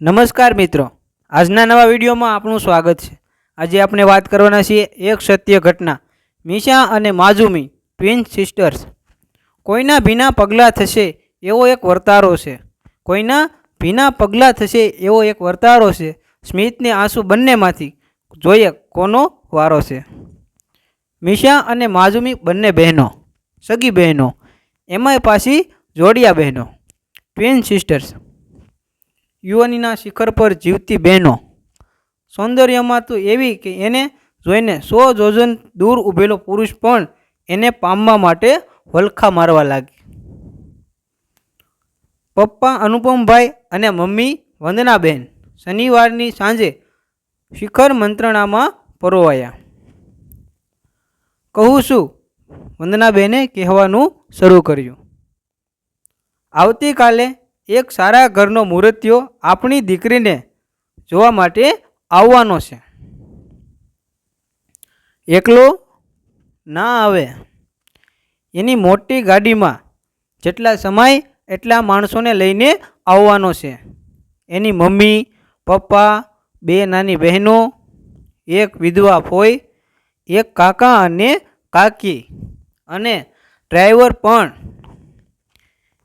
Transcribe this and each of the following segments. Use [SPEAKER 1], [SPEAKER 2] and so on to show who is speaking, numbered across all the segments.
[SPEAKER 1] નમસ્કાર મિત્રો. આજના નવા વિડીયોમાં આપનું સ્વાગત છે. આજે આપણે વાત કરવાના છીએ એક સત્ય ઘટના. મીશા અને માઝુમી ટ્વિન સિસ્ટર્સ કોઈના ભીના પગલાં થશે એવો એક વર્તારો છે. કોઈના ભીના પગલાં થશે એવો એક વર્તારો છે. સ્મિતને આંસુ બંનેમાંથી જોઈએ કોનો વારો છે. મીશા અને માઝુમી બંને બહેનો, સગી બહેનો. એમાંય પાછી જોડિયા બહેનો. ટ્વિન સિસ્ટર્સ યુવાનીના શિખર પર જીવતી બહેનો. સૌંદર્યમાં તો એવી કે એને જોઈને સો જોજન દૂર ઊભેલો પુરુષ પણ એને પામવા માટે વલખા મારવા લાગી. પપ્પા અનુપમભાઈ અને મમ્મી વંદનાબેન શનિવારની સાંજે શિખર મંત્રણામાં પરોવાયા. કહું છું, વંદનાબેને કહેવાનું શરૂ કર્યું. આવતીકાલે એક સારા ઘરનો મૂર્તિઓ આપણી દીકરીને જોવા માટે આવવાનો છે. એકલો ના આવે. એની મોટી ગાડીમાં જેટલા સમય એટલા માણસોને લઈને આવવાનો છે. એની મમ્મી, પપ્પા, બે નાની બહેનો, એક વિધવા ફોઈ, એક કાકા અને કાકી અને ડ્રાઈવર પણ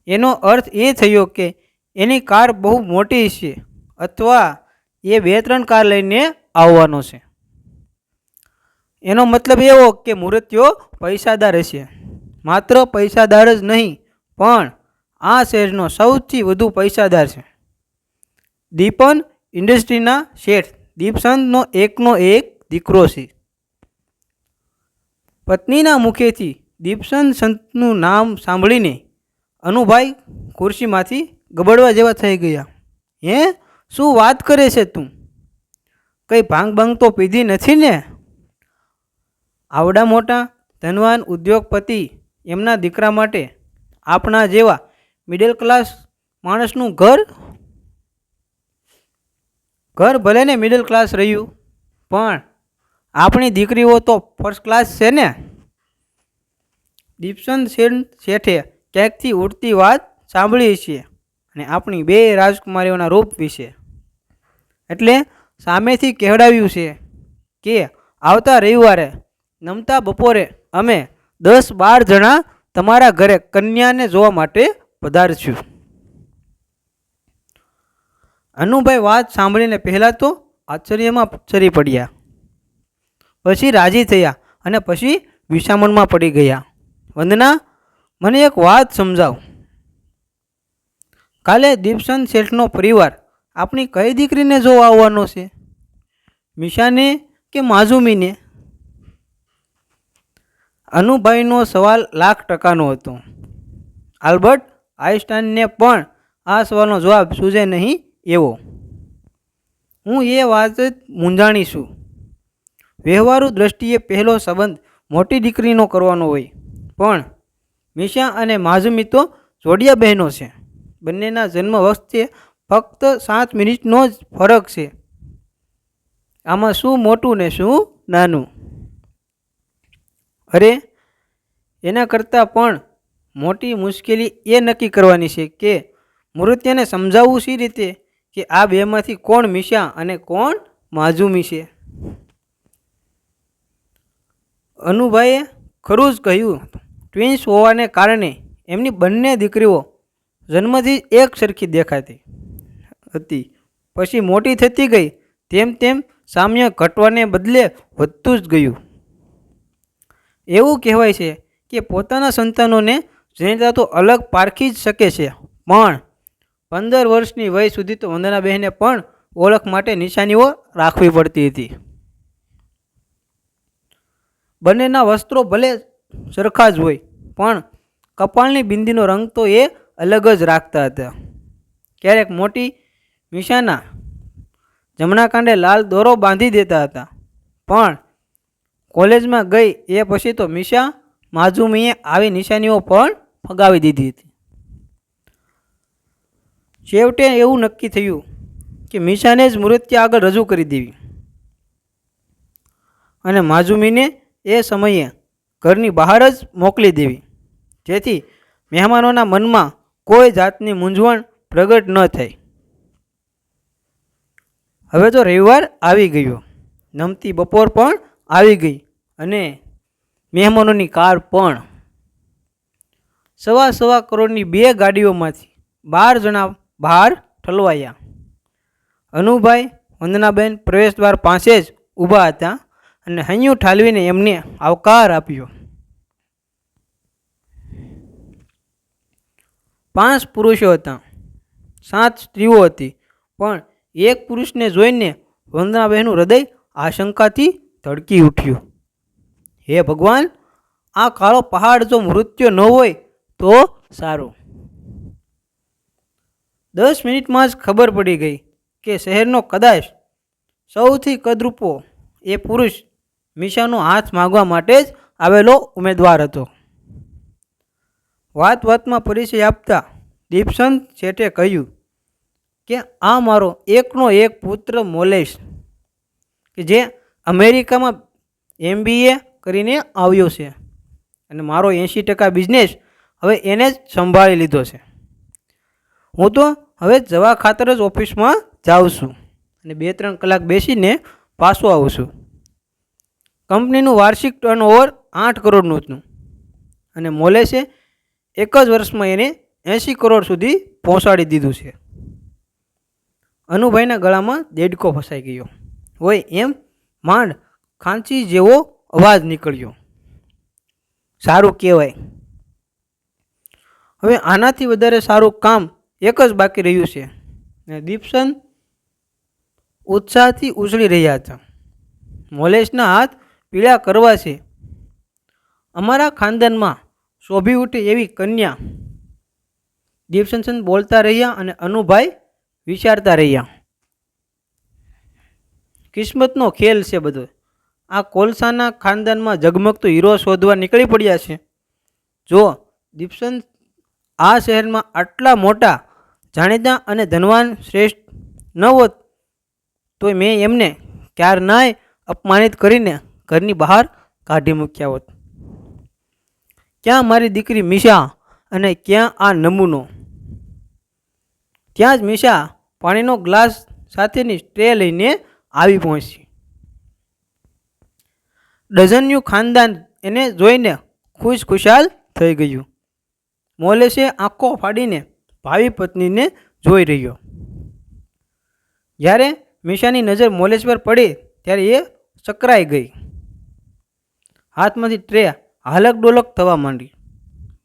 [SPEAKER 1] એનો અર્થ એ થયો કે એની કાર બહુ મોટી છે અથવા એ બે ત્રણ કાર લઈને આવવાનો છે. એનો મતલબ એવો કે મૂર્તિઓ પૈસાદાર હશે. માત્ર પૈસાદાર જ નહીં, પણ આ શહેરનો સૌથી વધુ પૈસાદાર છે. દીપન ઇન્ડસ્ટ્રીના શેઠ દીપસંતનો એકનો એક દીકરો છે. પત્નીના મુખેથી દીપસંત સંતનું નામ સાંભળીને અનુભાઈ ખુરશીમાંથી ગબડવા જેવા થઈ ગયા. હે? શું વાત કરે છે તું? કંઈ ભાંગ ભાંગ તો પીધી નથી ને? આવડા મોટા ધનવાન ઉદ્યોગપતિ એમના દીકરા માટે આપણા જેવા મિડલ ક્લાસ માણસનું ઘર? ઘર ભલે ને મિડલ ક્લાસ રહ્યું, પણ આપણી દીકરીઓ તો ફર્સ્ટ ક્લાસ છે ને? દીપસંત સેન શેઠે ક્યાંકથી ઉડતી વાત સાંભળીએ છીએ અને આપણી બે રાજકુમારીઓના રૂપ વિશે. એટલે સામેથી કહેવડાવ્યું છે કે, આવતા રવિવારે, નમતા બપોરે, અમે દસ બાર જણા તમારા ઘરે કન્યાને જોવા માટે પધારશું. અનુભાઈ વાત સાંભળીને પહેલાં તો આશ્ચર્યમાં ચરી પડ્યા. પછી રાજી થયા અને પછી વિસામણમાં પડી ગયા. વંદના મને એક વાત સમજાવ. કાલે દીપસંત શેઠનો પરિવાર આપણી કઈ દીકરીને જોવા આવવાનો છે? મિશાને કે માઝુમીને? અનુભાઈનો સવાલ લાખ ટકાનો હતો. આલ્બર્ટ આઈન્સ્ટાઈનને પણ આ સવાલનો જવાબ સૂઝે નહીં એવો. હું એ વાત જ મૂંઝાણી વ્યવહારુ દ્રષ્ટિએ પહેલો સંબંધ મોટી દીકરીનો કરવાનો હોય. પણ મિશા અને માઝુમી તો જોડિયા બહેનો છે. બંનેના જન્મ વખતે ફક્ત સાત મિનિટનો જ ફરક છે. આમાં શું મોટું ને શું નાનું? અરે, એના કરતાં પણ મોટી મુશ્કેલી એ નક્કી કરવાની છે કે મૃત્યને સમજાવવું સી રીતે કે આ બેમાંથી કોણ મિશા અને કોણ માઝુમી છે? અનુભાઈએ ખરું જ કહ્યું ટ્વિન્સ હોવાને કારણે એમની બંને દીકરીઓ જન્મથી એક સરખી દેખાતી હતી. પછી મોટી થતી ગઈ, તેમ તેમ સામ્ય ઘટવાને બદલે વધતું જ ગયું. એવું કહેવાય છે કે પોતાના સંતાનોને જનિતા તો અલગ પારખી જ શકે છે, પણ પંદર વર્ષની વય સુધી તો વંદનાબહેને પણ ઓળખ માટે નિશાનીઓ રાખવી પડતી હતી. બંનેના વસ્ત્રો ભલે સરખા જ હોય. પણ કપાળની બિંદીનો રંગ તો એ અલગ જ રાખતા હતા. ક્યારેક મોટી મિશાના જમણા કાંડે લાલ દોરો બાંધી દેતા હતા. પણ કોલેજમાં ગઈ એ પછી તો મિશા માઝુમીએ આવી નિશાનીઓ પણ ફગાવી દીધી હતી. છેવટે એવું નક્કી થયું કે મિશાને જ મૃત્યુ આગળ રજૂ કરી દેવી. અને માઝુમીને એ સમયે ઘરની બહાર જ મોકલી દેવી. જેથી મહેમાનોના મનમાં કોઈ જાતની મૂંઝવણ પ્રગટ ન થાય. હવે તો રવિવાર આવી ગયો. નમતી બપોર પણ આવી ગઈ અને મહેમાનોની કાર પણ. સવા સવા કરોડની બે ગાડીઓમાંથી બાર જણા બહાર ઠલવાયા. અનુભાઈ વંદનાબેન પ્રવેશદ્વાર પાસે જ ઊભા હતા. અને હૈયું ઠાલવીને એમને આવકાર આપ્યો. પાંચ પુરુષો હતા. સાત સ્ત્રીઓ હતી. પણ એક પુરુષને જોઈને વંદનાબહેનનું હૃદય આશંકાથી ધડકી ઉઠ્યું. હે ભગવાન, આ કાળો પહાડ જો મૃત્યુ ન હોય તો સારું. દસ મિનિટમાં જ ખબર પડી ગઈ કે શહેરનો કદાચ સૌથી કદરૂપો એ પુરુષ મીશાનો હાથ માગવા માટે જ આવેલો ઉમેદવાર હતો. વાત વાતમાં પરિચય આપતા દીપસંત શેઠે કહ્યું કે, આ મારો એકનો એક પુત્ર મોલેશ, કે જે અમેરિકામાં એમબીએ કરીને આવ્યો છે અને મારો એંશી ટકા બિઝનેસ હવે એને જ સંભાળી લીધો છે. હું તો હવે જવા ખાતર જ ઓફિસમાં જાઉં છું અને બે ત્રણ કલાક બેસીને પાછો આવું છું. કંપનીનું વાર્ષિક ટર્નઓવર આઠ કરોડનું હતું. અને મોલેસે એક જ વર્ષમાં એને એંશી કરોડ સુધી પહોંચાડી દીધું છે. અનુભાઈના ગળામાં દેડકો ફસાઈ ગયો. હોય એમ માંડ ખાંચી જેવો અવાજ નીકળ્યો. સારું કહેવાય. હવે આનાથી વધારે સારું કામ એક જ બાકી રહ્યું છે. ને દીપસન ઉત્સાહથી ઉછળી રહ્યા હતા. મોલેશના હાથ પીળા કરવા છે. અમારા ખાનદાનમાં શોભી ઉઠે એવી કન્યા દીપસન બોલતા રહ્યા અને અનુભાઈ વિચારતા રહ્યા. કિસ્મતનો ખેલ છે બધો. આ કોલસાના ખાનદાનમાં ઝગમગતો હીરો શોધવા નીકળી પડ્યા છે. જો દીપસન આ શહેરમાં આટલા મોટા જાણીતા અને ધનવાન શ્રેષ્ઠ ન હોત, તો મેં એમને ક્યાર નાય અપમાનિત કરીને ઘરની બહાર કાઢી મૂક્યા હોત. ક્યાં મારી દીકરી મીશા અને ક્યાં આ નમૂનો? ત્યાં જ મીશા પાણીનો ગ્લાસ સાથેની ટ્રે લઈને આવી પહોંચી. ડઝનનું ખાનદાન એને જોઈને ખુશ ખુશાલ થઈ ગયું. મોલેશે આંખો ફાડીને ભાવિ પત્નીને જોઈ રહ્યો. જ્યારે મીશાની નજર મોલેશ પર પડી ત્યારે એ ચકરાઈ ગઈ. હાથમાંથી ટ્રે હાલક ડોલક થવા માંડી.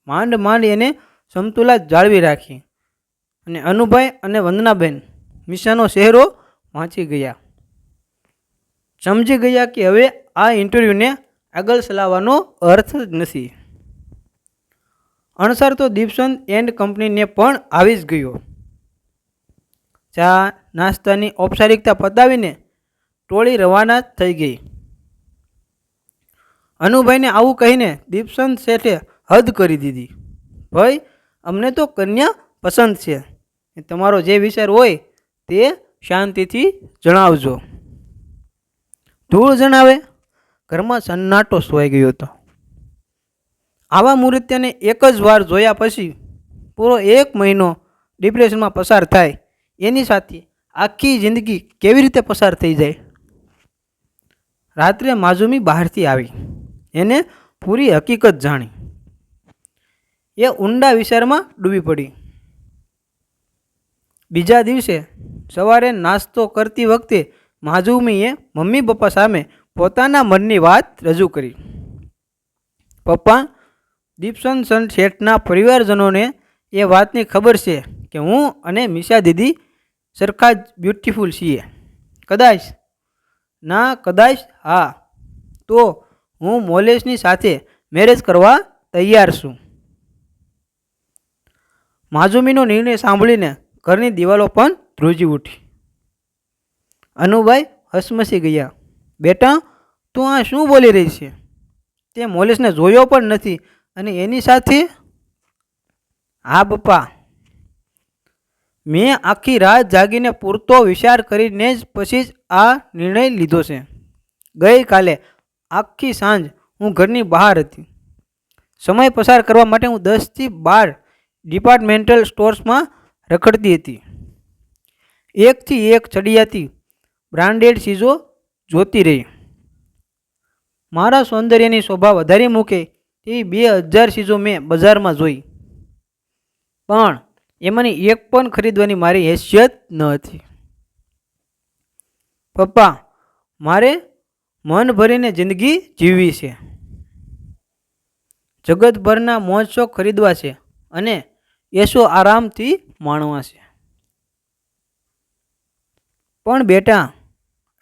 [SPEAKER 1] માંડ માંડ એને સમતુલા જાળવી રાખી. અને અનુભાઈ અને વંદનાબેન મિશાનો ચહેરો વાંચી ગયા. સમજી ગયા કે હવે આ ઇન્ટરવ્યૂને આગળ ચલાવવાનો અર્થ જ નથી. અણસર તો દીપસંત એન્ડ કંપનીને પણ આવી જ ગયો. ચા, નાસ્તાની ઔપચારિકતા પતાવીને ટોળી રવાના થઈ ગઈ. અનુભાઈને આવું કહીને દીપસંત શેઠે હદ કરી દીધી. ભાઈ, અમને તો કન્યા પસંદ છે. તમારો જે વિચાર હોય તે શાંતિથી જણાવજો. ધૂળ જણાવે, ઘરમાં સન્નાટો સોઈ ગયો હતો. આવા મૂર્ત્યને એક જ વાર જોયા પછી પૂરો એક મહિનો ડિપ્રેશનમાં પસાર થાય. એની સાથે આખી જિંદગી કેવી રીતે પસાર થઈ જાય? રાત્રે માજુમી બહારથી આવી. એને પૂરી હકીકત જાણી. એ ઊંડા વિચારમાં ડૂબી પડી. બીજા દિવસે સવારે નાસ્તો કરતી વખતે માજુમીએ મમ્મી પપ્પા સામે પોતાના મનની વાત રજૂ કરી. પપ્પા, દીપસન સન શેઠના પરિવારજનોને એ વાતની ખબર છે કે હું અને મીશા દીદી સરખા જ બ્યુટિફુલ છીએ. કદાચ? ના, કદાચ હા. તો હું મોલેશની સાથે મેરેજ કરવા તૈયાર છું. માજુમીનો નિર્ણય સાંભળીને ઘરની દિવાલો પણ ધ્રુજી ઉઠી. અનુભાઈ હસમસી ગયા. બેટા, તું આ શું બોલી રહી છે? તે મોલેશને જોયો પણ નથી અને એની સાથે હા, પપ્પા. મેં આખી રાત જાગીને પૂરતો વિચાર કરીને જ પછી જ આ નિર્ણય લીધો છે. ગઈકાલે આખી સાંજ હું ઘરની બહાર હતી. સમય પસાર કરવા માટે હું દસથી બાર ડિપાર્ટમેન્ટલ સ્ટોર્સમાં રખડતી હતી. એકથી એક ચડિયાતી બ્રાન્ડેડ ચીજો જોતી રહી. મારા સૌંદર્યની શોભા વધારી મૂકે તેવી બે હજાર ચીજો મેં બજારમાં જોઈ. પણ એમાંની એક પણ ખરીદવાની મારી હેસિયત ન હતી. પપ્પા, મારે મન ભરીને જિંદગી જીવવી છે. જગતભરના મોજ ખરીદવા છે અને એશો આરામથી માણવા છે. પણ બેટા,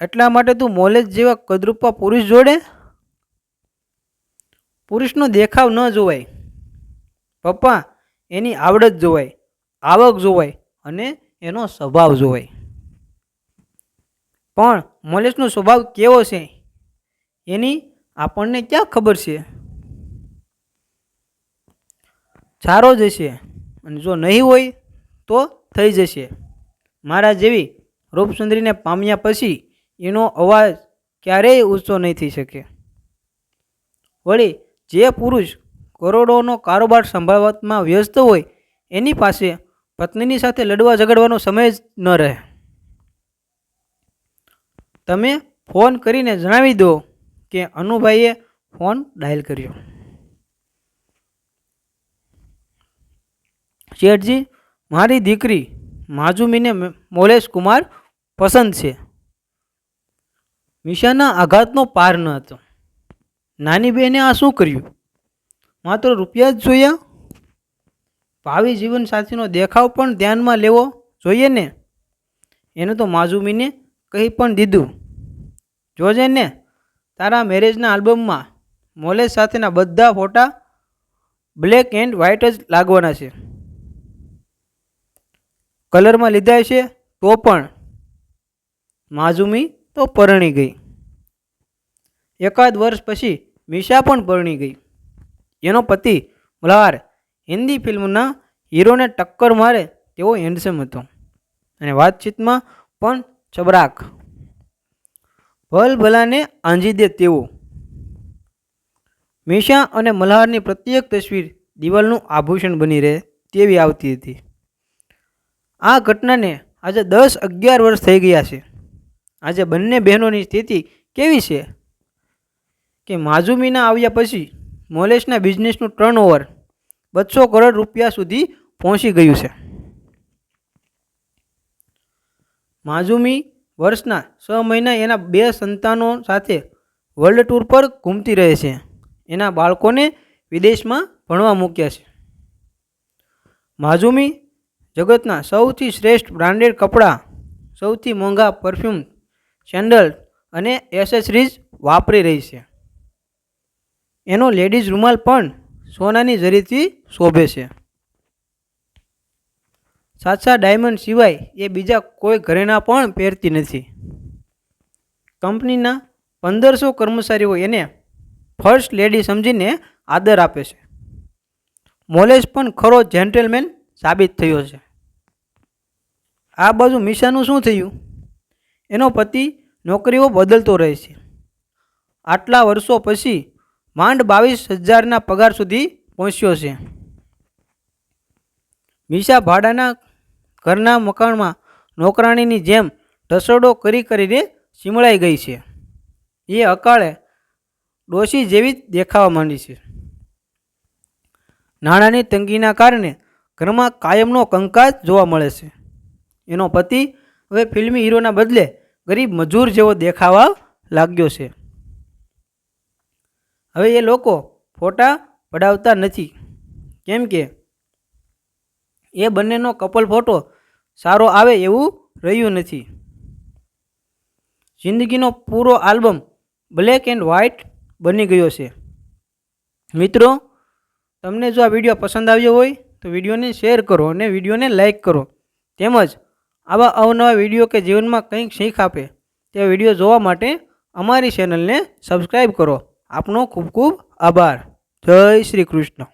[SPEAKER 1] એટલા માટે તું મોલેજ જેવા કદરૂપા પુરુષ જોડે? પુરુષનો દેખાવ ન જોવાય. પપ્પા, એની આવડત જોવાય, આવક જોવાય અને એનો સ્વભાવ જોવાય. પણ મોલેશનો સ્વભાવ કેવો છે? એની આપણને ક્યાં ખબર છે? સારો જશે અને જો નહીં હોય તો થઈ જશે. મારા જેવી રૂપસુંદરીને પામ્યા પછી એનો અવાજ ક્યારેય ઊંચો નહીં થઈ શકે. વળી જે પુરુષ કરોડોનો કારોબાર સંભાળવામાં વ્યસ્ત હોય, એની પાસે પત્નીની સાથે લડવા ઝઘડવાનો સમય જ ન રહે. તમે ફોન કરીને જણાવી દો કે અનુભાઈએ ફોન ડાયલ કર્યો. શેઠજી, મારી દીકરી માજુમીને મોલેશ કુમાર પસંદ છે. મિશાના આઘાતનો પાર ન હતો. નાની બહેને આ શું કર્યું? માત્ર રૂપિયા જ જોયા? ભાવિ જીવનસાથીનો દેખાવ પણ ધ્યાનમાં લેવો જોઈએ ને? એને તો માજુમીને કહી પણ દીધું. જોજે ને. તારા મેરેજના આલ્બમમાં મોલેજ સાથેના બધા ફોટા બ્લેક એન્ડ વ્હાઇટ જ લાગવાના છે. કલરમાં લીધા છે તો પણ માઝુમી તો પરણી ગઈ. એકાદ વર્ષ પછી મિશા પણ પરણી ગઈ. એનો પતિ મલ્હાર હિન્દી ફિલ્મના હીરોને ટક્કર મારે તેવો હેન્ડસમ હતો. અને વાતચીતમાં પણ ચબરાક ભલ ભલાને આંજી દે તેવો મિશા અને મલ્હારની પ્રત્યેક તસવીર દિવાલનું આભૂષણ બની રહે તેવી આવતી હતી. આ ઘટનાને આજે દસ અગિયાર વર્ષ થઈ ગયા છે. આજે બંને બહેનોની સ્થિતિ કેવી છે? કે માઝુમીના આવ્યા પછી મોલેશના બિઝનેસનું ટર્નઓવર બસો કરોડ રૂપિયા સુધી પહોંચી ગયું છે. માજુમી વર્ષના છ મહિના એના બે સંતાનો સાથે વર્લ્ડ ટૂર પર ઘૂમતી રહે છે. એના બાળકોને વિદેશમાં ભણવા મૂક્યા છે. માઝુમી જગતના સૌથી શ્રેષ્ઠ બ્રાન્ડેડ કપડાં, સૌથી મોંઘા પરફ્યુમ સેન્ડલ અને એસેસરીઝ વાપરી રહી છે. એનો લેડીઝ રૂમાલ પણ સોનાની જરીથી શોભે છે. સાચા ડાયમંડ સિવાય એ બીજા કોઈ ઘરેણા પણ પહેરતી નથી. કંપનીના પંદરસો કર્મચારીઓ એને ફર્સ્ટ લેડી સમજીને આદર આપે છે. મોલેશ પણ ખરો જેન્ટલમેન સાબિત થયો છે. આ બાજુ મિશાનું શું થયું? એનો પતિ નોકરીઓ બદલતો રહે છે. આટલા વર્ષો પછી માંડ બાવીસ હજારના પગાર સુધી પહોંચ્યો છે. મિશા ભાડાના ઘરના મકાનમાં નોકરાણીની જેમ ઢસડો કરી કરીને સીમળાઈ ગઈ છે. એ અકાળે ડોશી જેવી જ દેખાવા માંડી છે. નાણાંની તંગીના કારણે ઘરમાં કાયમનો કંકાસ જોવા મળે છે. એનો પતિ હવે ફિલ્મી હીરોના બદલે ગરીબ મજૂર જેવો દેખાવા લાગ્યો છે. હવે એ લોકો ફોટા પડાવતા નથી. કેમ કે એ બંનેનો કપલ ફોટો સારો આવે એવું રહ્યું નથી. જિંદગીનો પૂરો આલ્બમ બ્લેક એન્ડ વ્હાઇટ બની ગયો છે. મિત્રો, તમને જો આ વીડિયો પસંદ આવ્યો હોય, તો વિડીયોને શેર કરો અને વિડીયોને લાઇક કરો. તેમજ, આવા અવનવા વીડિયો કે જીવનમાં કંઈક શીખ આપે, તે વીડિયો જોવા માટે અમારી ચેનલને સબસ્ક્રાઈબ કરો. આપનો ખૂબ ખૂબ આભાર. જય શ્રી કૃષ્ણ.